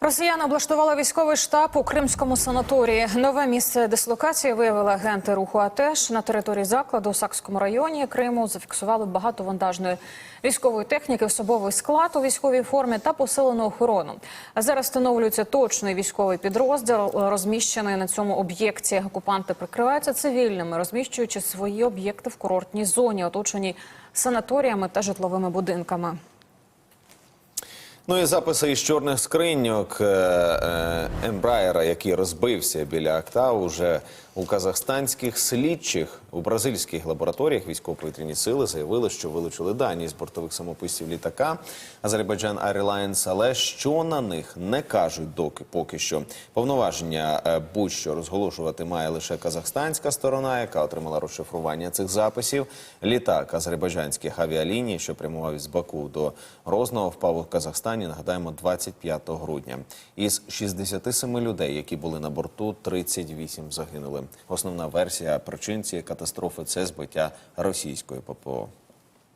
Росіяни облаштували військовий штаб у кримському санаторії. Нове місце дислокації виявили агенти руху АТЕШ на території закладу у Сакському районі Криму. Зафіксували багато вантажної військової техніки, особовий склад у військовій формі та посилену охорону. Зараз встановлюється точний військовий підрозділ, розміщений на цьому об'єкті. Окупанти прикриваються цивільними, розміщуючи свої об'єкти в курортній зоні, оточеній санаторіями та житловими будинками. Ну і записи із чорних скриньок е, е, Ембраєра, який розбився біля акта, уже у казахстанських слідчих у бразильських лабораторіях військово-повітряні сили заявили, що вилучили дані з бортових самописів літака Азербайджан Airlines, але що на них не кажуть доки поки що. Повноваження е, будь-що розголошувати має лише казахстанська сторона, яка отримала розшифрування цих записів. Літак азербайджанських авіаліній, що прямував із Баку до Грозного, впав у Казахстані. Нагадаємо, 25 грудня. Із 67 людей, які були на борту, 38 загинули. Основна версія причин цієї катастрофи це збиття російської ППО.